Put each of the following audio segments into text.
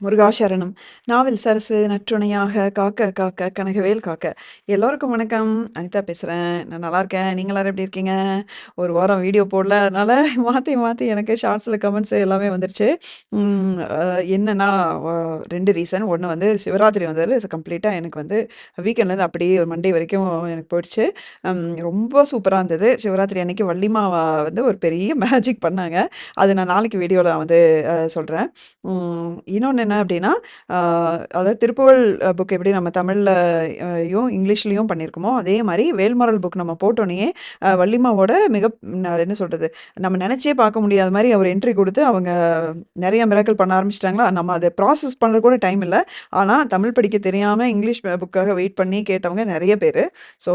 முருகாசரணம். நாவல் சரஸ்வதி நற்றுணையாக காக்க காக்க கனகவேல் காக்க. எல்லோருக்கும் வணக்கம். அனிதா பேசுகிறேன் நான் நல்லாருக்கேன். நீங்கள் எல்லாரும் எப்படி இருக்கீங்க? ஒரு வாரம் வீடியோ போடல. அதனால மாற்றி மாற்றி எனக்கு ஷார்ட்ஸில் கமெண்ட்ஸ் எல்லாமே வந்துருச்சு. என்னன்னா ரெண்டு ரீசன். ஒன்று வந்து சிவராத்திரி வந்தது கம்ப்ளீட்டாக எனக்கு வந்து வீக்கெண்ட்லேருந்து அப்படியே ஒரு மண்டே வரைக்கும் எனக்கு போயிடுச்சு. ரொம்ப சூப்பராக இருந்தது. சிவராத்திரி அன்னைக்கு வள்ளிமாவை வந்து ஒரு பெரிய மேஜிக் பண்ணாங்க. அது நான் நாளைக்கு வீடியோவில் வந்து சொல்கிறேன் இன்னொன்று என்ன அப்படின்னா, அதாவது திருப்புகழ் புக் எப்படி நம்ம தமிழ்லையும் அ யும் பண்ணியிருக்கோமோ, அதே மாதிரி வேல்மரல் புக் நம்ம போட்டோன்னே வள்ளிமாவோட மிக என்ன சொல்கிறது நம்ம நினச்சே பார்க்க முடியாத மாதிரி அவர் என்ட்ரி கொடுத்து அவங்க நிறைய மிராக்கள் பண்ண ஆரம்பிச்சிட்டாங்களா நம்ம அதை ப்ராசஸ் பண்ணுற கூட டைம் இல்லை. ஆனால் தமிழ் படிக்க தெரியாமல் இங்கிலீஷ் புக்காக வெயிட் பண்ணி கேட்டவங்க நிறைய பேர். ஸோ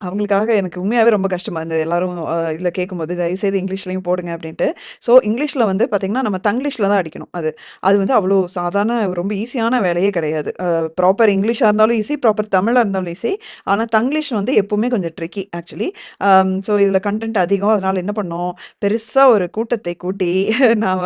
அவங்களுக்காக எனக்கு உண்மையாவே ரொம்ப கஷ்டமா இருந்தது. எல்லாரும் அ இதுல கேட்கும்போது, "தயவுசெய்து இங்கிலீஷ்லயும் போடுங்க" அப்படின்ட்டு. ஸோ இங்கிலீஷ்ல வந்து பார்த்தீங்கன்னா, நம்ம தங்கிலீஷ்ல தான் அடிக்கணும் அது. அது வந்து அவ்வளோ சாதாரண ரொம்ப ஈஸியான வேலையே கிடையாது. அ ப்ராப்பர் இங்கிலீஷா இருந்தாலும் ஈஸி, ப்ராப்பர் தமிழா இருந்தாலும் ஈஸி. ஆனா தங்கிலீஷ் வந்து எப்பவுமே கொஞ்சம் ட்ரிக்கி ஆக்சுவலி. அம் ஸோ இதில் கன்டென்ட் அதிகம். அதனால என்ன பண்ணோம், பெருசா ஒரு கூட்டத்தை கூட்டி நாம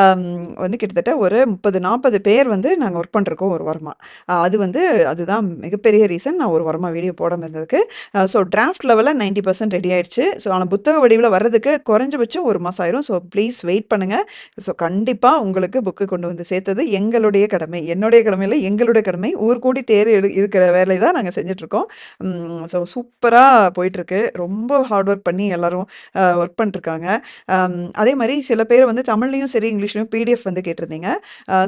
அம் வந்து கிட்டத்தட்ட ஒரு 30, 40 பேர் வந்து நாங்க ஒர்க் பண்ணிருக்கோம் ஒரு வாரமா. அ அது வந்து அதுதான் மிகப்பெரிய ரீசன் நான் ஒரு வாரமா வீடியோ போடாம இருந்ததுக்கு. அ ஸோ டிராஃப்ட் லெவலில் நைன்டி பர்சன்ட் ரெடி ஆயிடுச்சு. ஸோ ஆனால் புத்தக வடிவில் வர்றதுக்கு குறைஞ்சபட்சம் 1 மாசம் ஆயிரும். ஸோ ப்ளீஸ் வெயிட் பண்ணுங்க. ஸோ கண்டிப்பாக உங்களுக்கு புக்கு கொண்டு வந்து சேர்த்தது எங்களுடைய கடமை. என்னுடைய கடமையில் எங்களுடைய கடமை. ஊர் கூடி தேர் எடு இருக்கிற வேலை தான் நாங்கள் செஞ்சிட்ருக்கோம் ஸோ சூப்பராக போயிட்டுருக்கு. ரொம்ப ஹார்ட் ஒர்க் பண்ணி எல்லோரும் ஒர்க் பண்ணிட்டுருக்காங்க. அதே மாதிரி சில பேர் வந்து தமிழ்லையும் சரி, இங்கிலீஷ்லையும் பிடிஎஃப் வந்து கேட்டிருந்தீங்க.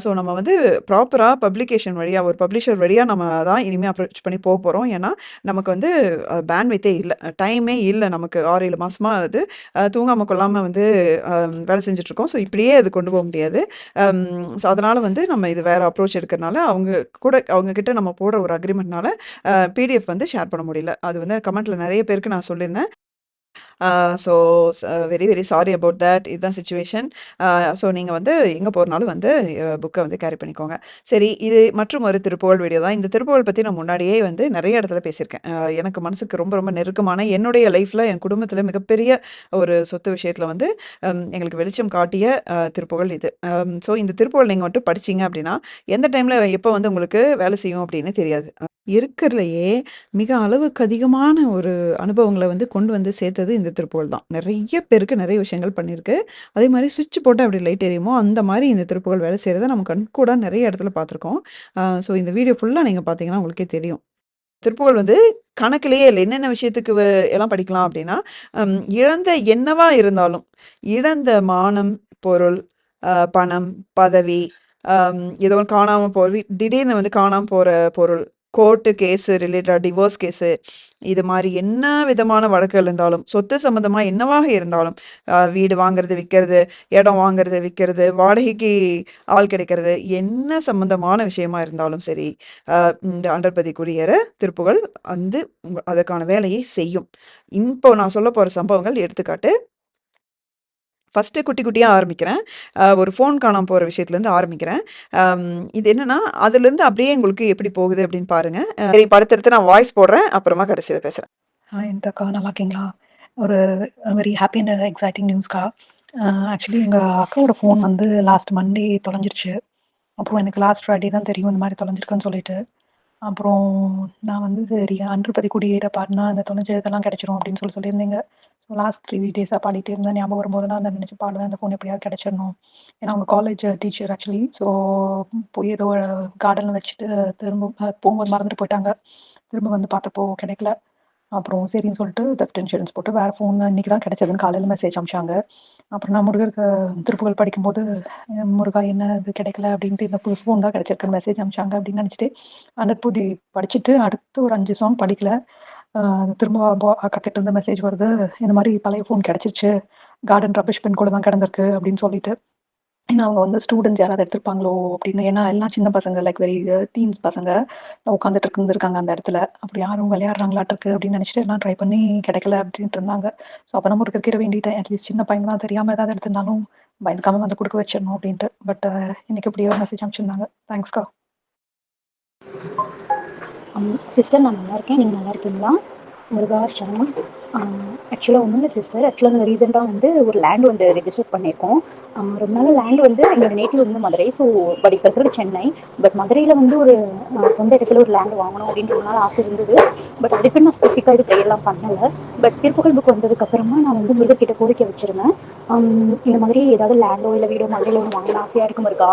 ஸோ நம்ம வந்து ப்ராப்பராக பப்ளிகேஷன் வழியாக ஒரு பப்ளிஷர் வழியாக நம்ம தான் இனிமேல் அப்ரோச் பண்ணி போக போகிறோம் ஏன்னா, நமக்கு வந்து பேண்ட்வித்தே இல்லை டைமே இல்லை நமக்கு ஆறு ஏழு மாதமாக அது தூங்காமல் தூங்காம வந்து வேலை செஞ்சுட்ருக்கோம் ஸோ இப்படியே அது கொண்டு போக முடியாது. ஸோ அதனால் வந்து நம்ம இது வேறு அப்ரோச் எடுக்கிறனால, அவங்க கூட அவங்கக்கிட்ட நம்ம போடுற ஒரு அக்ரிமெண்ட்னால பிடிஎஃப் வந்து ஷேர் பண்ண முடியல. அது வந்து கமெண்ட்டில் நிறைய பேருக்கு நான் சொல்லியிருந்தேன். So very very sorry about that. இதுதான் சுச்சுவேஷன் ஸோ நீங்கள் வந்து எங்கே போகிறனாலும் வந்து புக்கை வந்து கேரி பண்ணிக்கோங்க. சரி இது மற்றும் ஒரு திருப்புகழ் வீடியோ தான். இந்த திருப்புகழ் பற்றி நான் முன்னாடியே வந்து நிறைய இடத்துல பேசியிருக்கேன். எனக்கு மனசுக்கு ரொம்ப ரொம்ப நெருக்கமான என்னுடைய லைஃப்பில் என் குடும்பத்தில் மிகப்பெரிய ஒரு சொத்து விஷயத்தில் வந்து எங்களுக்கு வெளிச்சம் காட்டிய திருப்புகழ் இது. ஸோ இந்த திருப்புகழ் நீங்கள் வந்துட்டு படிச்சீங்க அப்படின்னா, எந்த டைமில் எப்போ வந்து உங்களுக்கு வேலை செய்யும் அப்படின்னு தெரியாது. இருக்கிறதுலையே மிக அளவுக்கு அதிகமான ஒரு அனுபவங்களை வந்து கொண்டு வந்து சேர்த்தது இந்த திருப்புகள் தான். நிறைய பேருக்கு நிறைய விஷயங்கள் பண்ணியிருக்கு. அதே மாதிரி சுவிட்ச் போட்டால் எப்படி லைட் எரியுமோ, அந்த மாதிரி இந்த திருப்புகள் வேலை செய்கிறத நம்ம கண்கூடா நிறைய இடத்துல பார்த்துருக்கோம். ஸோ இந்த வீடியோ ஃபுல்லாக நீங்கள் பார்த்தீங்கன்னா உங்களுக்கே தெரியும். திருப்புகள் வந்து கணக்கிலேயே இல்லை என்னென்ன விஷயத்துக்கு எல்லாம் படிக்கலாம் அப்படின்னா, இழந்த என்னவா இருந்தாலும், இழந்த மானம், பொருள், பணம், பதவி, ஏதோ ஒன்று காணாமல் போய் திடீர்னு வந்து காணாமல் போகிற பொருள், கோர்ட்டு கேஸு ரிலேட்டடாக டிவோர்ஸ் கேஸு இது மாதிரி என்ன விதமான வழக்குகள் இருந்தாலும், சொத்து சம்மந்தமாக என்னவாக இருந்தாலும், வீடு வாங்குறது, விற்கிறது இடம் வாங்குறது, விற்கிறது வாடகைக்கு ஆள் கிடைக்கிறது, என்ன சம்மந்தமான விஷயமா இருந்தாலும் சரி, இந்த அண்டர்பதி குடியேற திருப்புகழ் வந்து அதற்கான வேலையை செய்யும். இப்போ நான் சொல்லப்போற சம்பவங்கள் எடுத்துக்காட்டு. ஃபஸ்ட்டு குட்டி குட்டியா ஆரம்பிக்கிறேன். ஒரு ஃபோன் காணாம போற விஷயத்துலேருந்து ஆரம்பிக்கிறேன். இது என்னன்னா, அதுலேருந்து அப்படியே உங்களுக்கு எப்படி போகுது அப்படின்னு பாருங்க. சரி இப்ப நான் வாய்ஸ் போடுறேன். அப்புறமா கடைசியில் பேசுகிறேன் ஹாய் அக்கா நல்லா இருக்கீங்களா? ஒரு வெரி ஹாப்பி அண்ட் எக்ஸைட்டிங் நியூஸ்க்கா. ஆக்சுவலி எங்க அக்காவோட ஃபோன் வந்து லாஸ்ட் மண்டே தொலைஞ்சிருச்சு. அப்புறம் எனக்கு லாஸ்ட் ஃப்ரைடே தான் தெரியும் இந்த மாதிரி தொலைஞ்சிருக்குன்னு சொல்லிட்டு. அப்புறம் நான் வந்து சரி அன்றுபதி குடியேற பாடுனா அந்த தொலைஞ்சதெல்லாம் கிடைச்சிரும் அப்படின்னு சொல்லி சொல்லியிருந்தீங்க. லாஸ்ட் த்ரீ டேஸாக பாடிட்டே இருந்தேன். ஞாபகம் வரும்போது தான் அந்த நினைச்சு பாடுவேன். அந்த ஃபோன் எப்படியாவது கிடச்சிடணும் ஏன்னா அவங்க காலேஜ் டீச்சர் ஆக்சுவலி. ஸோ போய் ஏதோ கார்டன் வச்சுட்டு திரும்ப போகும்போது மறந்துட்டு போயிட்டாங்க. திரும்ப வந்து பார்த்தப்போ கிடைக்கல. அப்புறம் சரின்னு சொல்லிட்டு தெஃப்ட் இன்சூரன்ஸ் போட்டு வேறு ஃபோன் இன்னைக்கு தான் கிடைச்சதுன்னு காலையில் மெசேஜ் அனுப்பிச்சாங்க. அப்புறம் நான் முருகருக்கு திருப்புகள் படிக்கும்போது, முருகா என்ன இது கிடைக்கல அப்படின்ட்டு இந்த புது ஃபோன் தான் கிடைச்சிருக்குன்னு மெசேஜ் அனுப்பிச்சாங்க அப்படின்னு நினச்சிட்டு அனுற்பூதி படிச்சுட்டு அடுத்து ஒரு அஞ்சு சாங் படிக்கல. திரும்ப அக்கா கிட்ட இருந்து மெசேஜ் வருது. இந்த மாதிரி பழைய ஃபோன் கிடைச்சிருச்சு. கார்டன் ரபிஷ் பின் கூட தான் கிடந்திருக்கு அப்படின்னு சொல்லிட்டு. ஏன்னா அவங்க வந்து ஸ்டூடெண்ட்ஸ் யாராவது எடுத்திருப்பாங்களோ அப்படின்னு. ஏன்னா எல்லாம் சின்ன பசங்க லைக் வெரி டீன்ஸ் பசங்க உட்காந்துட்டு இருந்திருக்காங்க அந்த இடத்துல. அப்படி யாரும் விளையாடுறாங்களாட்டுருக்கு அப்படின்னு நினைச்சிட்டு எல்லாம் ட்ரை பண்ணி கிடைக்கல அப்படின்ட்டு இருந்தாங்க. ஸோ அப்போ நம்ம முருகர்கிட்ட வேண்டிட்டேன். அட்லீஸ்ட் சின்ன பையன் தான் தெரியாமல் ஏதாவது எடுத்திருந்தாலும் பயந்துக்காம வந்து கொடுக்க வச்சிடணும் அப்படின்ட்டு. பட் uh, இன்னைக்கு எப்படியோ மெசேஜ் அனுப்பிச்சிருந்தாங்க. தேங்க்ஸ்க்கா. சிஸ்டர் நான் நல்லா இருக்கேன். நீங்க நல்லா இருக்கீங்களா? முருகா சரணம் ஆக்சுவலாக ஒன்றும் இல்லை சிஸ்டர் ஆக்சுவலாக நாங்கள் ரீசெண்டாக வந்து ஒரு லேண்ட் வந்து ரிஜிஸ்டர் பண்ணியிருக்கோம். ரொம்ப நாள் லேண்ட் வந்து எங்களோட நேட்டிவ் வந்து மதுரை. ஸோ பட் இப்போ இருக்கிறது சென்னை. பட் மதுரையில் வந்து ஒரு சொந்த இடத்துல ஒரு லேண்ட் வாங்கணும் அப்படின்ற ஒரு நாள் ஆசை இருந்தது. பட் அதுக்கு நான் ஸ்பெசிஃபிக்காக இது ப்ரேயர்லாம் பண்ணலை. பட் திருப்புகழ் புக் வந்ததுக்கப்புறமா நான் வந்து முருகக்கிட்ட கோரிக்கை வச்சிருந்தேன். இந்த மாதிரி ஏதாவது லேண்டோ இல்லை வீடோ மதுரையில் ஒன்று வாங்கணும் ஆசையாக இருக்கும் இருக்கா?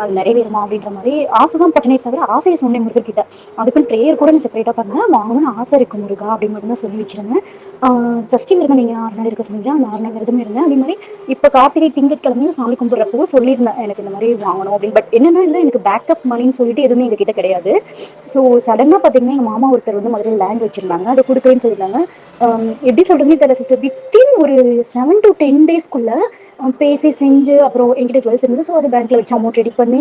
அது நிறைவேறுமா அப்படின்ற மாதிரி ஆசை தான் பட்டினே தவிர ஆசையை சொன்னேன் முருகர்கிட்ட. அதுக்குன்னு ப்ரேயர் கூட நான் செப்பரேட்டாக பண்ணேன் வாங்கணும்னு ஆசை இருக்கு முருகா அப்படின்னு மட்டும் தான் சொல்லி வச்சிருந்தேன். சஷ்டி விரதம் நீங்கள் ஆறு நாள் இருக்க சொன்னீங்க அந்த ஆறு நாள் விரதம் இருந்தேன் அதே மாதிரி இப்போ கார்த்திகை திங்கட்கிழமையும் சாமி கும்பிட்றப்போ சொல்லியிருந்தேன். எனக்கு இந்த மாதிரி வாங்கணும் அப்படின்னு. பட் என்னென்னா இல்லை எனக்கு பேக்கப் மணின்னு சொல்லிட்டு எதுவுமே எங்ககிட்ட கிடையாது. ஸோ சடனாக பார்த்தீங்கன்னா எங்கள் மாமா ஒருத்தர் வந்து மதுரையில் லேண்ட் வச்சுருந்தாங்க. அதை கொடுக்குறேன்னு சொல்லியிருந்தாங்க. எப்படி சொல்கிறதுன்னு தெரியல சிஸ்டர் வித்தின் ஒரு செவன் டு டென் டேஸ்க்குள்ளே பேசி செஞ்சு அப்புறம் என்கிட்ட ஜுவல்ஸ் இருந்தது. ஸோ அது பேங்க்கில் வச்சு அமௌண்ட் ரெடி பண்ணி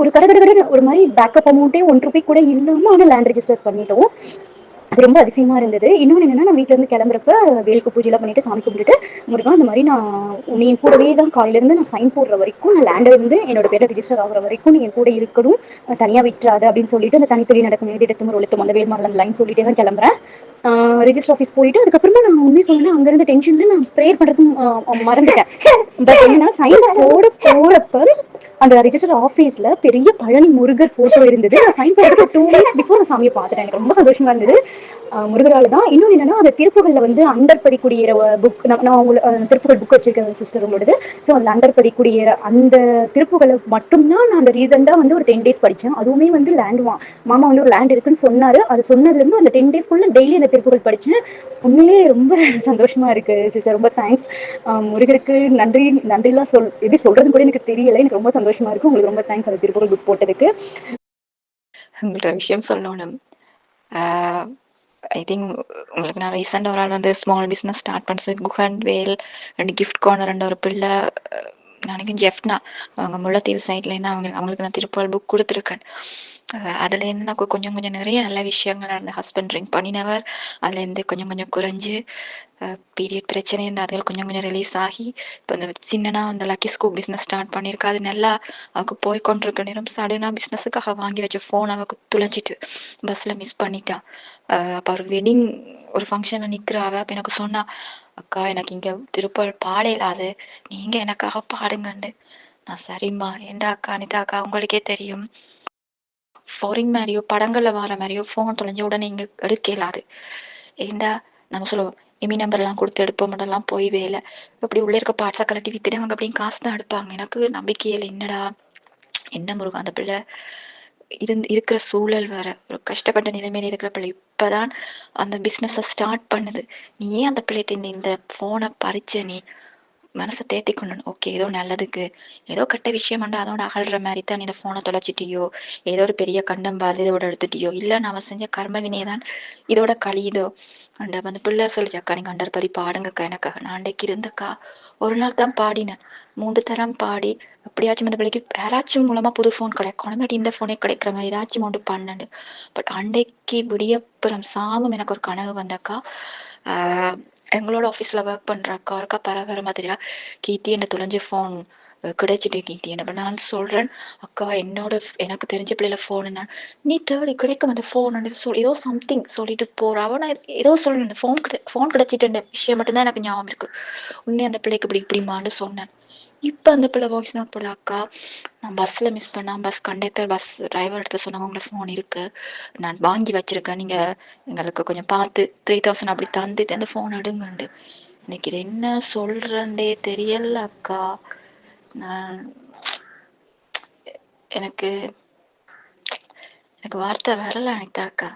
ஒரு கடை கடை கடை ஒரு மாதிரி பேக்கப் அமௌண்ட்டே ஒன் ருபி கூட இல்லாமல் ஆனால் லேண்ட் ரெஜிஸ்டர் பண்ணிட்டோம். அது ரொம்ப அதிசயமா இருந்தது. இன்னொன்று என்னன்னா நான் வீட்ல இருந்து கிளம்புறப்ப வேலுக்கு பூஜைலாம் பண்ணிட்டு சாமி கும்பிட்டுட்டு முருகா அந்த மாதிரி நான் நீ என் கூடவே தான் காலையில இருந்து நான் சைன் போடுற வரைக்கும் நான் லேண்டர் வந்து என்னோட பேரை ரிஜிஸ்டர் ஆகுற வரைக்கும் நீ என் கூட இருக்கணும். தனியா விட்டுறாது அப்படின்னு சொல்லிட்டு அந்த தனித்தொழி நடக்கும் நேரடி எடுத்து ஒழுத்தும் அந்த வேல்மாரில் லைன் சொல்லிட்டே தான் கிளம்புறேன். ரெஜிஸ்டர் ஆஃபீஸ் போயிட்டு அதுக்கப்புறமா நான் உண்மை சொன்னேன் அங்கிருந்து டென்ஷன் நான் ப்ரேயர் பண்றது மறந்துட்டேன். பட் என்னன்னா சைன் போட போறப்ப அந்த ரிஜிஸ்டர் ஆஃபீஸ்ல பெரிய பழனி முருகர் போட்டோ இருந்தது. நான் சைன் பண்ணுறது டூ டேஸ் பிஃபோர் நான் சாமியை பார்த்துட்டேன். எனக்கு ரொம்ப சந்தோஷமா இருந்தது. முருகரால் முருகரால தான். இன்னொன்று என்னன்னா அந்த திருப்புகள்ல வந்து அண்டர்படி குடியேற புக் நான் உங்களுக்கு திருப்புகள் புக் வச்சிருக்கேன் சிஸ்டர் உங்களோடது. ஸோ அந்த அண்டர்படி குடியேற அந்த திருப்புகளை மட்டும்தான் நான் அந்த ரீசெண்டாக வந்து ஒரு டென் டேஸ் படித்தேன் அதுவுமே வந்து லேண்ட் வா மாமா வந்து ஒரு லேண்ட் இருக்குன்னு சொன்னார். அது சொன்னதுலேருந்து அந்த டென் டேஸ்க்குள்ள டெய்லி அந்த திருப்புகள் படித்தேன் உண்மையிலே ரொம்ப சந்தோஷமா இருக்கு சிஸ்டர் ரொம்ப தேங்க்ஸ் முருகருக்கு நன்றி நன்றிலாம் சொல் எப்படி சொல்றதுன்னு கூட எனக்கு தெரியல. எனக்கு ரொம்ப சந்தோஷம் இருக்கு. உங்களுக்கு ரொம்ப தேங்க்ஸ் அந்த திருப்பூர் புக் போட்டதுக்கு. உங்கள்ட்ட ஒரு விஷயம் சொல்லணும். ஐ திங்க் உங்களுக்கு நான் ரீசெண்டாக ஒரு ஆள் வந்து ஸ்மால் பிஸ்னஸ் ஸ்டார்ட் பண்ணுறது குஹன் வேல் ரெண்டு கிஃப்ட் கார்னர் ரெண்டு ஒரு பிள்ளை அஹ், நினைக்கிறேன் ஜெஃப்னா. அவங்க முல்லைத்தீவு சைட்லேருந்து அவங்க அவங்களுக்கு நான் திருப்பால் புக் கொடுத்துருக்கேன். அதுலேருந்து எனக்கு கொஞ்சம் கொஞ்சம் நிறைய நல்ல விஷயங்கள் நடந்த ஹஸ்பண்ட் ட்ரிங்க் பண்ணினவர். அதுலேருந்து கொஞ்சம் கொஞ்சம் குறைஞ்சு பீரியட் பிரச்சனை இருந்து அதுகள் கொஞ்சம் கொஞ்சம் ரிலீஸ் ஆகி இப்போ இந்த சின்னனா அந்த லக்கி ஸ்கூப் பிஸ்னஸ் ஸ்டார்ட் பண்ணியிருக்கா அது நல்லா அவக்கு போய் கொண்டிருக்க நேரம் சடனாக பிஸ்னஸுக்காக வாங்கி வச்ச ஃபோன் அவக்கு துளைஞ்சிட்டு பஸ்ஸில் மிஸ் பண்ணிட்டா. அப்போ ஒரு வெட்டிங் ஒரு ஃபங்க்ஷனில் நிற்கிறாவ அப்போ எனக்கு சொன்னா அக்கா எனக்கு இங்கே திருப்பல் பாட இல்லாது நீங்கள் எனக்காக பாடுங்கண்டு. நான் சரிம்மா. ஏண்டா அக்கா அனிதா அக்கா உங்களுக்கே தெரியும். ஃபாரின் மாதிரியோ படங்களில் வர மாதிரியோ ஃபோன் தொலைஞ்ச உடனே இங்கே எடுக்க இயலாது ஏண்டா நம்ம சொல்லுவோம் எமி நம்பர்லாம் கொடுத்து எடுப்போம் மட்டும்லாம் போய் வேலை இப்படி உள்ளே இருக்க பார்ட்ஸை கலட்டி வித்துடுவாங்க அப்படின்னு காசு தான் எடுப்பாங்க. எனக்கு நம்பிக்கையில் என்னடா? என்ன முருகன் அந்த பிள்ளை? இருந்து இருக்கிற சூழல் வேற. ஒரு கஷ்டப்பட்ட நிலைமையில இருக்கிற பிள்ளை. இப்போதான் அந்த பிஸ்னஸை ஸ்டார்ட் பண்ணுது. நீ ஏன் அந்த பிள்ளைகிட்ட இந்த இந்த ஃபோனை பறிச்ச நீ? மனசை தேத்தி கொள்ளணும் ஓகே ஏதோ நல்லதுக்கு. ஏதோ கெட்ட விஷயம் வந்து அதோட அகழ்ற மாதிரி தான் நீ இந்த ஃபோனை தொலைச்சிட்டியோ ஏதோ ஒரு பெரிய கண்டம் பாரு இதோட எடுத்துட்டியோ. இல்லை நம்ம செஞ்ச கர்ம வினையதான் இதோட கழியுதோ. அந்த வந்து பிள்ளை சொல்லிச்சு அக்கா நீங்கள் அண்டர் பதி பாடுங்கக்கா எனக்காக. நான் அன்றைக்கு இருந்தக்கா ஒரு நாள் தான் பாடினேன். மூன்று தரம் பாடி எப்படியாச்சும் அந்த பிள்ளைக்கு யாராச்சும் மூலமா புது ஃபோன் கிடைக்கும் இல்லாட்டி இந்த ஃபோனே கிடைக்கிற மாதிரி ஏதாச்சும் ஒன்று பண்ணண்டு பட் அன்றைக்கு விடியப்புறம் சாமம் எனக்கு ஒரு கனவு வந்தக்கா எங்களோட ஆஃபீஸில் ஒர்க் பண்ணுற அக்கா இருக்கா பரவாயில்ல மாதிரியா கீர்த்தி என்ன தொலைஞ்ச ஃபோன் கிடைச்சிட்டு கீர்த்தி என்ன. நான் சொல்கிறேன் அக்கா என்னோட எனக்கு தெரிஞ்ச பிள்ளைல ஃபோனு தான் நீ தேடி கிடைக்கும் அந்த ஃபோன் சொல் ஏதோ சம்திங் சொல்லிட்டு போறாவோ நான் ஏதோ சொல்கிறேன் ஃபோன் கிடை ஃபோன் கிடைச்சிட்டு விஷயம் மட்டும்தான் எனக்கு ஞாபகம் இருக்குது உன்னே அந்த பிள்ளைக்கு இப்படி இப்படிமான்னு சொன்னேன். இப்போ அந்த பிள்ளை வாய்ஸ் நோட் போட அக்கா நான் பஸ்ஸில் மிஸ் பண்ணேன். பஸ் கண்டக்டர் பஸ் டிரைவர் எடுத்து சொன்னாங்க உங்களோட ஃபோன் இருக்குது நான் வாங்கி வச்சிருக்கேன். நீங்கள் எங்களுக்கு கொஞ்சம் பார்த்து த்ரீ தௌசண்ட் அப்படி தந்துட்டு அந்த ஃபோன் எடுங்கண்டு எனக்கு இது என்ன சொல்கிறேன்டே தெரியல அக்கா. நான் எனக்கு எனக்கு வார்த்தை வரல அனிதாக்கா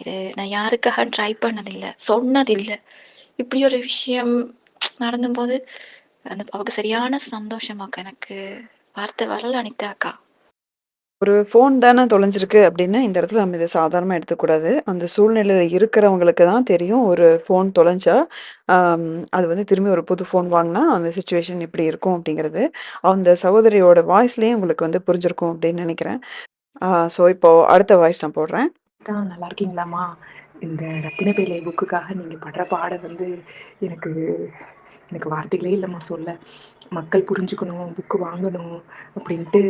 இது நான் யாருக்காக ட்ரை பண்ணதில்லை சொன்னதில்லை. இப்படி ஒரு விஷயம் நடந்தும்போது அந்த அவருக்கு சரியான சந்தோஷமாக்கா எனக்கு வார்த்தை வரல அனிதாக்கா ஒரு ஃபோன் தானே தொலைஞ்சிருக்கு அப்படின்னா, இந்த இடத்துல நம்ம இத சாதாரணமா எடுத்துக்கக்கூடாது. அந்த சூழ்நிலையில இருக்கிறவங்களுக்கு தான் தெரியும். ஒரு ஃபோன் தொலைஞ்சா, அது வந்து திரும்பி ஒரு புது ஃபோன் வாங்குனா, அந்த சிச்சுவேஷன் எப்படி இருக்கும் அப்படிங்கிறது. அந்த சகோதரியோட வாய்ஸ்லயே உங்களுக்கு வந்து புரிஞ்சிருக்கும் அப்படின்னு நெனைக்கிறேன். ஸோ இப்போ அடுத்த வாய்ஸ் நான் போடுறேன். அக்கா நல்லா இருக்கீங்களாம்மா? இந்த ரத்தின பேழை புக்குக்காக நீங்க படுற பாடு வந்து எனக்கு எனக்கு வார்த்தைகளே இல்லைம்மா சொல்ல. மக்கள் புரிஞ்சுக்கணும் புக்கு வாங்கணும் அப்படின்ட்டு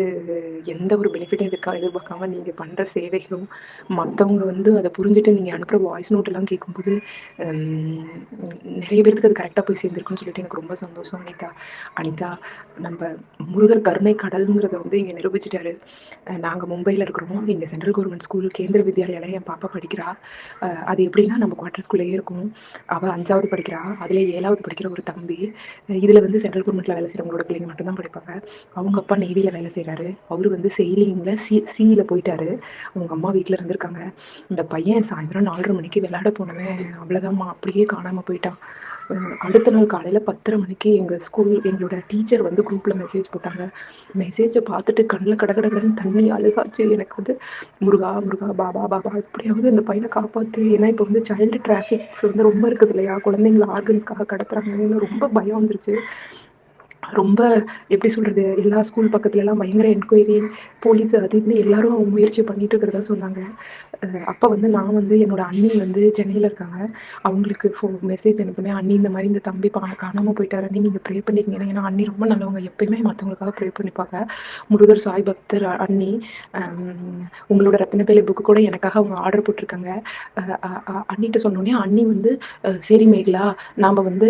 எந்த ஒரு பெனிஃபிட்டும் எதிர்க்கா எதிர்பார்க்காம நீங்கள் பண்ணுற சேவைகளும் மற்றவங்க வந்து அதை புரிஞ்சுட்டு நீங்கள் அனுப்புகிற வாய்ஸ் நோட்டெல்லாம் கேட்கும்போது நிறைய பேர்த்துக்கு அது கரெக்டாக போய் சேர்ந்துருக்குன்னு சொல்லிட்டு எனக்கு ரொம்ப சந்தோஷம் அனிதா. அனிதா நம்ம முருகர் கருணை கடலுங்கிறத வந்து இங்கே நிரூபிச்சிட்டாரு. நாங்கள் மும்பையில் இருக்கிறோம். இங்கே சென்ட்ரல் கவர்மெண்ட் ஸ்கூல் கேந்திர வித்யாலயால என் பாப்பா படிக்கிறா. அது எப்படின்னா நம்ம குவார்டர் ஸ்கூல்லேயே இருக்கும். அவள் அஞ்சாவது படிக்கிறா. அதில் ஏழாவது படிக்கிற ஒரு தம்பி இதில் வந்து சென்ட்ரல் கவர்மெண்ட்டில் வேலை செய்கிறவங்களோட பிள்ளைங்க மட்டும்தான் படிப்பாங்க. அவங்க அப்பா நேவியில் வேலை செய்கிறாரு அவர் வந்து செயலிங்கில் சி சியில் போயிட்டாரு. அவங்க அம்மா வீட்டில் இருந்திருக்காங்க. இந்த பையன் சாயந்தரம் நாலரை மணிக்கு விளையாட போனவன். அவ்வளோதாம்மா அப்படியே காணாமல் போயிட்டான். அடுத்த நாள் காலையில் பத்தரை மணிக்கு எங்கள் ஸ்கூல் எங்களோட டீச்சர் வந்து குரூப்பில் மெசேஜ் போட்டாங்க. மெசேஜை பார்த்துட்டு கண்ணில் கடகடன்னு தண்ணி அழுகாச்சு. எனக்கு வந்து முருகா முருகா பாபா பாபா எப்படியாவது இந்த பையனை காப்பாற்று ஏன்னா இப்போ வந்து சைல்டு டிராஃபிக்ஸ் வந்து ரொம்ப இருக்குது இல்லையா? குழந்தைங்கள ஆர்கன்ஸ்க்காக கடத்துறாங்கன்னு ரொம்ப பயம் வந்துருச்சு. ரொம்ப எப்படி சொல்றது எல்லா ஸ்கூல் பக்கத்துல எல்லாம் பயங்கர என்கொயரி போலீஸ் அது இது எல்லாரும் அவங்க முயற்சி பண்ணிட்டு இருக்கிறதா சொன்னாங்க. அப்போ அப்ப வந்து நான் வந்து என்னோட அண்ணி வந்து சென்னையில இருக்காங்க. அவங்களுக்கு ஃபோ மெசேஜ் அனுப்புனேன். அண்ணி இந்த மாதிரி இந்த தம்பி பா காணாம போயிட்டாரு. அண்ணி நீங்க ப்ரே பண்ணிக்கீங்க. ஏன்னா அண்ணி ரொம்ப நல்லவங்க. எப்பயுமே மற்றவங்களுக்காக ப்ரே பண்ணிப்பாங்க. முருகர் சாய் பக்தர் அண்ணி உங்களோட ரத்தின பேலை புக்கு கூட எனக்காக அவங்க ஆர்டர் போட்டிருக்காங்க. அண்ணிட்ட சொன்னோடனே அண்ணி வந்து சரி மேகலா நாம வந்து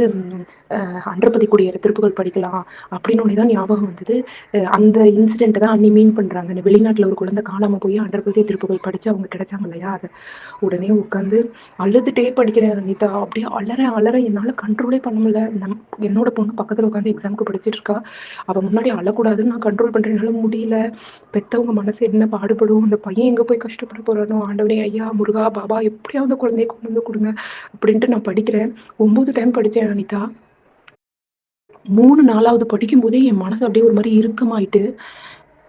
அன்றபதி கூடிய திருப்புகள் படிக்கலாம். அப்படின்னு ஒன்று தான் ஞாபகம் வந்தது. அஹ் அந்த இன்சிடென்ட் தான் அண்ணி மீன் பண்ணுறாங்க இந்த வெளிநாட்டில் ஒரு குழந்தை காணாமல் போய் அண்டர்பதி திருப்புகள் படித்து அவங்க கிடைச்சாங்க இல்லையா? அதை உடனே உட்காந்து அழுதுட்டே படிக்கிறேன் அனிதா. அப்படியே அலற அலற என்னால் கண்ட்ரோலே பண்ண முடியல. நம் என்னோட பொண்ணு பக்கத்தில் உட்காந்து எக்ஸாமுக்கு படிச்சிட்டு இருக்கா. அவள் முன்னாடி அழக்கூடாதுன்னு நான் கண்ட்ரோல் பண்ணுறேன் முடியல. பெத்தவங்க மனசு என்ன பாடுபடும்? அந்த பையன் எங்கே போய் கஷ்டப்பட போறானோ? ஆண்டவனே ஐயா முருகா பாபா எப்படியாவது குழந்தைய கொண்டு வந்து கொடுங்க அப்படின்ட்டு நான் படிக்கிறேன். ஒம்பது டைம் படித்தேன் அனிதா. மூணு நாலாவது படிக்கும் போதே என் மனசு அப்படியே ஒரு மாதிரி இறுக்கமாயிட்டு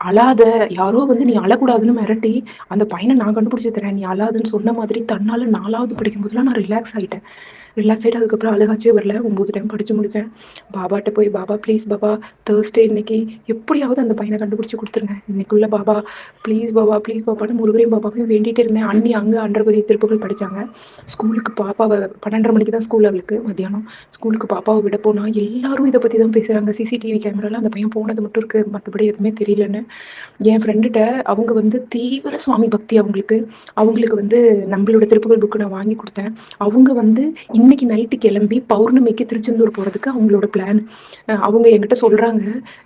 அழாத யாரோ வந்து நீ அழக்கூடாதுன்னு மிரட்டி அந்த பையனை நான் கண்டுபிடிச்சி தரேன் நீ அழாதுன்னு சொன்ன மாதிரி தன்னால நாலாவது படிக்கும் போதெல்லாம் நான் ரிலாக்ஸ் ஆயிட்டேன். ரிலாக்ஸ் ஆகிட்டு அதுக்கப்புறம் அழுகாச்சே வரல ஒம்பது டைம் படித்து முடித்தேன் பாபாட்ட போய் பாபா ப்ளீஸ் பாபா தேர்ஸ்டே இன்னைக்கு எப்படியாவது அந்த பையனை கண்டுபிடிச்சி கொடுத்துருங்க. இன்னைக்குள்ள பாபா ப்ளீஸ் பாபா ப்ளீஸ் பாபான்னு முருகரையும் பாபாவையும் வேண்டிகிட்டே இருந்தேன். அண்ணி அங்கே அன்றபதி திருப்புகள் படித்தாங்க ஸ்கூலுக்கு பாப்பாவை பன்னெண்டரை மணிக்கு தான் ஸ்கூல் அவளுக்கு மத்தியானம். ஸ்கூலுக்கு பாப்பாவை விட போனா எல்லாரும் இதை பற்றி தான் பேசுகிறாங்க சிசிடிவி கேமரால அந்த பையன் போனது மட்டும் இருக்கு. மற்றபடி எதுவுமே தெரியலன்னு. என் ஃப்ரெண்டுகிட்ட அவங்க வந்து தீவிர சுவாமி பக்தி அவங்களுக்கு. அவங்களுக்கு வந்து நம்மளோட திருப்புகள் புக்கு நான் வாங்கி கொடுத்தேன். அவங்க வந்து இன்னைக்கு நைட்டு கிளம்பி பௌர்ணமிக்கு திருச்செந்தூர் போகிறதுக்கு அவங்களோட பிளான் அவங்க என்கிட்ட சொல்கிறாங்க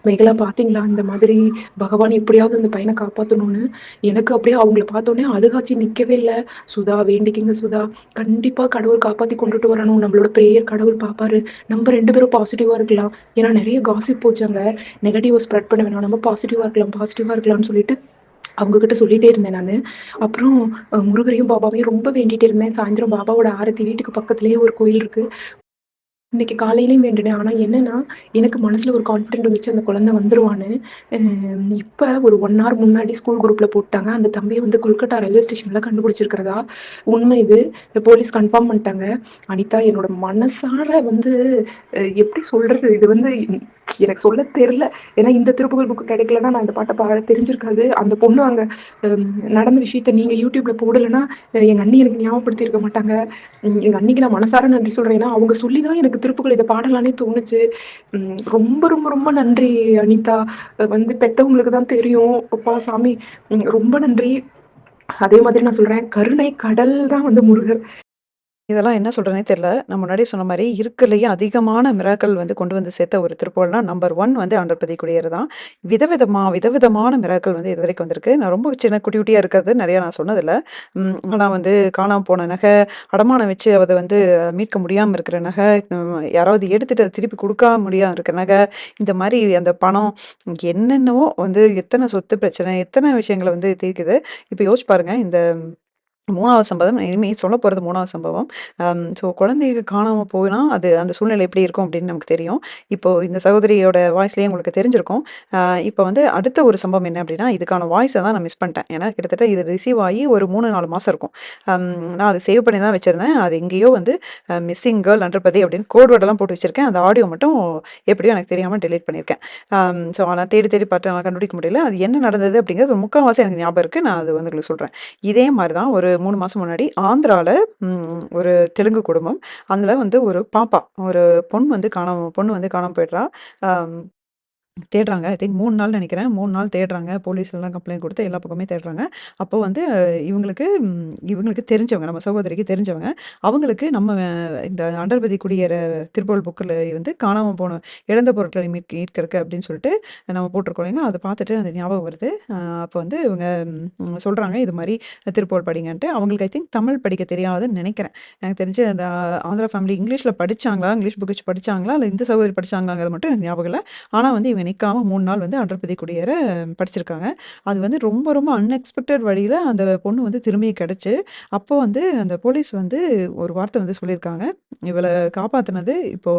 மேகலா பார்த்தீங்களா இந்த மாதிரி பகவான் எப்படியாவது அந்த பையனை காப்பாற்றணும்னு எனக்கு அப்படியே அவங்கள பார்த்தோன்னே அதுகாச்சி நிற்கவே இல்லை. சுதா வேண்டிக்கிங்க சுதா. கண்டிப்பாக கடவுள் காப்பாற்றி கொண்டுட்டு வரணும். நம்மளோட ப்ரேயர் கடவுள் பார்ப்பாரு நம்ம ரெண்டு பேரும் பாசிட்டிவாக இருக்கலாம். ஏன்னா நிறைய காசிப் போச்சாங்க. நெகட்டிவ் ஸ்ப்ரெட் பண்ண வேணாம். நம்ம பாசிட்டிவாக இருக்கலாம் பாசிட்டிவாக இருக்கலாம்னு சொல்லிட்டு அவங்க கிட்ட சொல்லிட்டே இருந்தேன் நான். அப்புறம் முருகரையும் பாபாவையும் ரொம்ப வேண்டிகிட்டே இருந்தேன். சாயந்தரம் பாபாவோட ஆரத்தி வீட்டுக்கு பக்கத்துலேயே ஒரு கோயில் இருக்கு. இன்னைக்கு காலையிலையும் வேண்டினேன். ஆனால் என்னன்னா எனக்கு மனசுல ஒரு கான்ஃபிடென்ட் வந்துச்சு அந்த குழந்தை வந்துருவான்னு. இப்போ ஒரு ஒன் ஹவர் முன்னாடி ஸ்கூல் குரூப்ல போட்டாங்க. அந்த தம்பியை வந்து கொல்கட்டா ரயில்வே ஸ்டேஷன்ல கண்டுபிடிச்சிருக்கிறதா? உண்மை இது. போலீஸ் கன்ஃபார்ம் பண்ணிட்டாங்க. அனிதா என்னோட மனசார வந்து எப்படி சொல்றது? இது வந்து எனக்கு சொல்ல தெரியல. ஏன்னா இந்த திருப்புகள் புக்கு கிடைக்கலன்னா நான் இந்த பாட்டை பாட தெரிஞ்சிருக்காது. அந்த பொண்ணு அங்க ஹம், நடந்த விஷயத்த நீங்க யூடியூப்ல போடலைன்னா அஹ் எங்க அண்ணி எனக்கு ஞாபகப்படுத்தி இருக்க மாட்டாங்க. உம் எங்க அன்னிக்கு நான் மனசார நன்றி சொல்றேன். ஏன்னா அவங்க சொல்லிதான் எனக்கு திருப்புகள் இதை பாடலானே தோணுச்சு. உம் ரொம்ப ரொம்ப ரொம்ப நன்றி அனிதா. வந்து பெத்தவங்களுக்கு தான் தெரியும். அப்பா சாமி உம் ரொம்ப நன்றி. அதே மாதிரி நான் சொல்றேன். கருணை கடல் தான் வந்து முருகர். இதெல்லாம் என்ன சொல்கிறேனே தெரில நான் முன்னாடி சொன்ன மாதிரி இருக்கறதுலயே அதிகமான மிராக்கள் வந்து கொண்டு வந்து சேர்த்த ஒரு திருப்புகழ்னா, நம்பர் ஒன் வந்து ஆண்டர்பதி குடியேறு தான். விதவிதமாக விதவிதமான மிராக்கள் வந்து இதுவரைக்கும் வந்திருக்கு. நான் ரொம்ப சின்ன குட்டி குட்டியாக இருக்கிறது நிறையா நான் சொன்னதில்லை ஆனால் வந்து காணாமல் போன நகை, அடமானம் வச்சு அதை வந்து மீட்க முடியாமல் இருக்கிற நகை, யாராவது எடுத்துகிட்டு அதை திருப்பி கொடுக்க முடியாமல் இருக்கிற நகை, இந்த மாதிரி அந்த பணம், என்னென்னவோ வந்து எத்தனை சொத்து பிரச்சனை, எத்தனை விஷயங்களை வந்து தீர்க்குது. இப்போ யோசிச்சு பாருங்கள் இந்த மூணாவது சம்பவம் இனிமேல் சொல்லப் போகிறது மூணாவது சம்பவம். ஸோ குழந்தைக்கு காணாமல் போனா, அது அந்த சூழ்நிலை எப்படி இருக்கும் அப்படின்னு நமக்கு தெரியும். இப்போ இந்த சகோதரியோட வாய்ஸ்லேயே உங்களுக்கு தெரிஞ்சிருக்கும். இப்போ வந்து அடுத்த ஒரு சம்பவம் என்ன அப்படின்னா, இதுக்கான வாய்ஸை தான் நான் மிஸ் பண்ணிட்டேன். ஏன்னா கிட்டத்தட்ட இது ரிசீவ் ஆகி ஒரு மூணு நாலு மாதம் இருக்கும். நான் அதை சேவ் பண்ணி தான் வச்சுருந்தேன் அது எங்கேயோ வந்து மிஸ்ஸிங் கேர்ள் அண்டர்பதி அப்படின்னு கோட்வேர்டெல்லாம் போட்டு வச்சிருக்கேன். அந்த ஆடியோ மட்டும் எப்படியோ எனக்கு தெரியாமல் டெலீட் பண்ணியிருக்கேன். ஸோ நான் தேடி தேடி பார்த்து நான் கண்டுபிடிக்க முடியல. அது என்ன நடந்தது அப்படிங்கிறது முக்காவாசி எனக்கு ஞாபகம் இருக்குது நான் அது வந்து உங்களுக்கு சொல்கிறேன் இதே மாதிரி தான் ஒரு மூணு மாதம் முன்னாடி ஆந்திராவில் ஒரு தெலுங்கு குடும்பம். அதில் வந்து ஒரு பாப்பா, ஒரு பொண் வந்து காணாமல் பொண்ணு வந்து காணாம போயிடுறா. தேடுறாங்க. ஐ திங்க் மூணு நாள் நினைக்கிறேன் மூணு நாள் தேடுறாங்க. போலீஸ்லலாம் கம்ப்ளைண்ட் கொடுத்து எல்லா பக்கமே தேடுறாங்க. அப்போ வந்து இவங்களுக்கு இவங்களுக்கு தெரிஞ்சவங்க, நம்ம சகோதரிக்கு தெரிஞ்சவங்க. அவங்களுக்கு நம்ம இந்த அண்டர்பதி குடியேற திருப்புகழ் புக்கில் வந்து காணாமல் போன இழந்த பொருட்களை மீட் மீட்கறக்கு அப்படின்னு சொல்லிட்டு நம்ம போட்டிருக்கோம் இல்லைங்களா? அதை பார்த்துட்டு அந்த ஞாபகம் வருது. அப்போ வந்து இவங்க சொல்கிறாங்க இது மாதிரி திருப்பூர் படிங்கன்ட்டு. அவங்களுக்கு ஐ திங்க் தமிழ் படிக்க தெரியாதுன்னு நினைக்கிறேன் எனக்கு தெரிஞ்சு அந்த ஆந்திரா ஃபேமிலி இங்கிலீஷில் படிச்சாங்களா? இங்கிலீஷ் புக் வச்சு படிச்சாங்களா? இல்லை இந்த சகோதரி படித்தாங்களாங்கிறது மட்டும் எனக்கு ஞாபகம் இல்லை ஆனால் வந்து இவங்க நிற்காம மூணு நாள் வந்து அன்றபதி குடியேற படிச்சிருக்காங்க. அது வந்து ரொம்ப ரொம்ப அன்எக்ஸ்பெக்டட் வழியில அந்த பொண்ணு வந்து திரும்பி கிடச்சி அப்போ வந்து அந்த போலீஸ் வந்து ஒரு வார்த்தை வந்து சொல்லியிருக்காங்க. இவளை காப்பாத்துனது இப்போ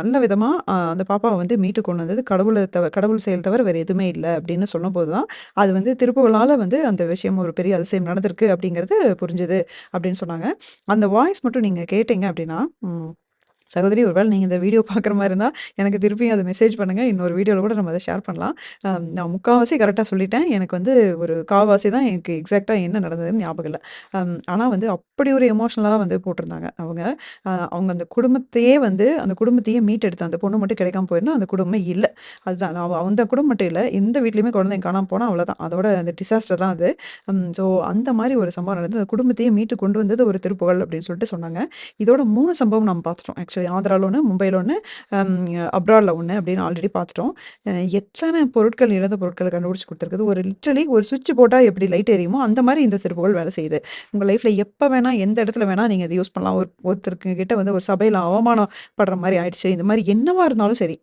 நல்ல விதமா அந்த பாப்பாவை வந்து மீட்டு கொண்டு வந்தது கடவுளை தவ கடவுள் செயல் தவிர வேற எதுவுமே இல்லை அப்படின்னு சொன்னபோது தான், அது வந்து திருப்புகளால் வந்து அந்த விஷயம் ஒரு பெரிய அதிசயம் நடந்திருக்கு அப்படிங்கிறது புரிஞ்சுது அப்படின்னு சொன்னாங்க. அந்த வாய்ஸ் மட்டும் நீங்க கேட்டீங்க அப்படின்னா, சகோதரி ஒரு நீங்கள் இந்த வீடியோ பார்க்குற மாதிரி இருந்தால் எனக்கு திருப்பியும் அதை மெசேஜ் பண்ணுங்கள் இன்னொரு வீடியோவில் கூட நம்ம அதை ஷேர் பண்ணலாம். நான் முக்காவாசி கரெக்டாக சொல்லிட்டேன். எனக்கு வந்து ஒரு கால்வாசி தான் எனக்கு எக்ஸாக்டாக என்ன நடந்ததுன்னு ஞாபகம் இல்லை ஆனால் வந்து அப்படி ஒரு எமோஷனலாக வந்து போட்டிருந்தாங்க அவங்க. அவங்க அந்த குடும்பத்தையே வந்து அந்த குடும்பத்தையே மீட்டெடுத்த அந்த பொண்ணு மட்டும் கிடைக்காம போயிருந்தா, அந்த குடும்பமே இல்லை அதுதான் நான் அந்த குடும்பம் மட்டும் இல்லை எந்த வீட்லேயுமே குழந்தைங்க காணாமல் போனால் அவ்வளோதான். அதோட அந்த டிசாஸ்டர் தான் அது. ஸோ அந்த மாதிரி ஒரு சம்பவம் நடந்து அந்த குடும்பத்தையே மீட்டு கொண்டு வந்தது ஒரு திருப்புகழ் அப்படின்னு சொல்லிட்டு சொன்னாங்க. இதோட மூணு சம்பவம் நம்ம பார்த்துட்டோம். ஆக்சுவலி ஆந்திராவில் ஒன்று மும்பையில் ஒன்று அப்ராடில் ஒன்று அப்படின்னு ஆல்ரெடி பார்த்துட்டோம். எத்தனை பொருட்கள் இழந்த பொருட்களை கண்டுபிடிச்சி கொடுத்துருக்குது ஒரு லிட்டரலி ஒரு சுவிட்ச் போட்டால் எப்படி லைட் எரியுமோ, அந்த மாதிரி இந்த சிறப்புகள் வேலை செய்யுது. உங்கள் லைஃப்பில் எப்போ வேணால் எந்த இடத்துல வேணால் நீங்கள் இதை யூஸ் பண்ணலாம். ஒரு ஒருத்தருக்கு கிட்ட வந்து ஒரு சபையில் அவமானப்படுற மாதிரி ஆயிடுச்சு. இந்த மாதிரி என்னவாக இருந்தாலும் சரி.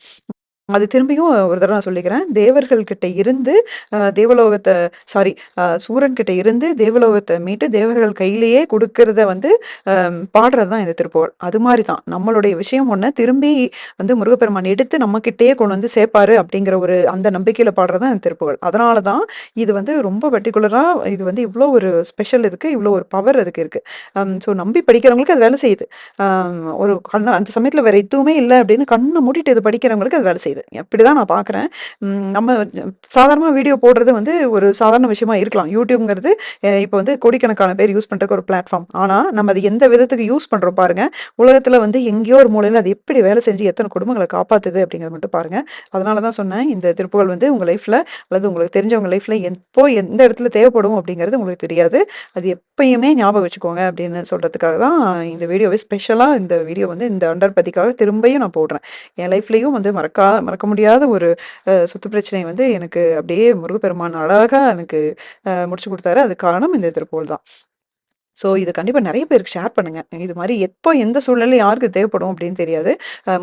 அது திரும்பியும் ஒரு தடவை நான் சொல்லிக்கிறேன். தேவர்கள் கிட்ட இருந்து தேவலோகத்தை சாரி சூரன் கிட்ட இருந்து தேவலோகத்தை மீட்டு தேவர்கள் கையிலேயே கொடுக்கறத வந்து பாடுறது தான் இந்த திருப்புகழ். அது மாதிரி தான். நம்மளுடைய விஷயம் ஒன்று திரும்பி வந்து முருகப்பெருமான் எடுத்து நம்ம கொண்டு வந்து சேர்ப்பாரு அப்படிங்கிற ஒரு அந்த நம்பிக்கையில் பாடுறது தான் இந்த திருப்புகழ். அதனால தான் இது வந்து ரொம்ப பர்டிகுலராக இது வந்து இவ்வளோ ஒரு ஸ்பெஷல் இதுக்கு, இவ்வளோ ஒரு பவர் அதுக்கு இருக்குது ஸோ நம்பி படிக்கிறவங்களுக்கு அது வேலை செய்யுது. ஒரு கண்ண அந்த சமயத்தில் வேறு எதுவுமே இல்லை அப்படின்னு கண்ணை மூடிட்டு இது படிக்கிறவங்களுக்கு அது வேலை செய்யுது. அப்படிதான் நான் பார்க்குறேன். நம்ம சாதாரணமாக வீடியோ போடுறது வந்து ஒரு சாதாரண விஷயமா இருக்கலாம். யூடியூப்ங்கிறது இப்போ வந்து கோடிக்கணக்கான பேர் யூஸ் பண்ணுறக்கு ஒரு பிளாட்ஃபார்ம். ஆனால் நம்ம அது எந்த விதத்துக்கு யூஸ் பண்ணுறோம் பாருங்க. உலகத்தில் வந்து எங்கேயோ ஒரு மூலையில் அது எப்படி வேலை செஞ்சு எத்தனை குடும்பங்களை காப்பாத்துது அப்படிங்கிறத மட்டும் பாருங்க. அதனால தான் சொன்னேன். இந்த திருப்புகழ் வந்து உங்கள் லைஃப்ல அல்லது உங்களுக்கு தெரிஞ்சவங்க லைஃப்ல எப்போ எந்த இடத்துல தேவைப்படும் அப்படிங்கிறது உங்களுக்கு தெரியாது. அது எப்பயுமே ஞாபகம் வச்சுக்கோங்க அப்படின்னு சொல்றதுக்காக தான் இந்த வீடியோவே ஸ்பெஷலாக இந்த வீடியோ வந்து இந்த அண்டர்பதிக்காக திரும்பியும் நான் போடுறேன். என் லைஃப்லையும் வந்து மறக்கா மறக்க முடியாத ஒரு சொத்து பிரச்சனை வந்து எனக்கு அப்படியே முருகப்பெருமான் அழகா எனக்கு முடிச்சு கொடுத்தாரு அது காரணம் இந்த திருப்புகழ் தான். ஸோ இது கண்டிப்பாக நிறைய பேருக்கு ஷேர் பண்ணுங்க. இது மாதிரி எப்போ எந்த சூழ்நிலை யாருக்கு தேவைப்படும் அப்படின்னு தெரியாது.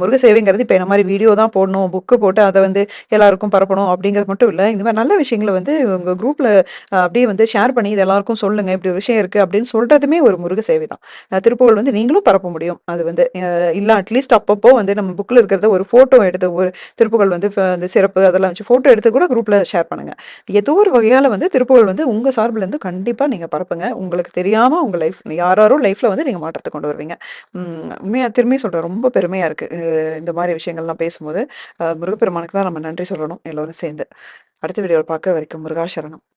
முருக சேவைங்கிறது இப்போ என்ன மாதிரி வீடியோ தான் போடணும், புக்கு போட்டு அதை வந்து எல்லாருக்கும் பரப்பணும் அப்படிங்கிறது மட்டும் இல்லை இந்த மாதிரி நல்ல விஷயங்களை வந்து உங்கள் குரூப்பில் அப்படியே வந்து ஷேர் பண்ணி இது எல்லாருக்கும் சொல்லுங்கள் இப்படி ஒரு விஷயம் இருக்குது அப்படின்னு சொல்கிறதுமே ஒரு முருக சேவை தான். அ திருப்புகழ் வந்து நீங்களும் பரப்ப முடியும். அது வந்து இல்லை அட்லீஸ்ட் அப்பப்போ வந்து நம்ம புக்கில் இருக்கிறத ஒரு ஃபோட்டோ எடுத்து ஒரு திருப்புகழ் வந்து அந்த சிறப்பு அதெல்லாம் வச்சு ஃபோட்டோ எடுத்து கூட குரூப்பில் ஷேர் பண்ணுங்கள் ஏதோ ஒரு வகையால் வந்து திருப்புகழ் வந்து உங்கள் சார்பிலேருந்து இருந்து நீங்கள் பரப்புங்க. உங்களுக்கு தெரியாமல் மூலமாக உங்க லைஃப் யார் யாரோ லைஃப்பில் வந்து நீங்க மாற்றத்தை கொண்டு வருவீங்க. உண்மையாக திரும்பி சொல்கிறேன் சொல்றேன். ரொம்ப பெருமையா இருக்கு. இந்த மாதிரி விஷயங்கள்லாம் பேசும்போது. முருகப்பெருமானுக்கு தான் நம்ம நன்றி சொல்லணும் எல்லோரும் சேர்ந்து. அடுத்த வீடியோவில் பார்க்குற வரைக்கும் முருகா சரணம்.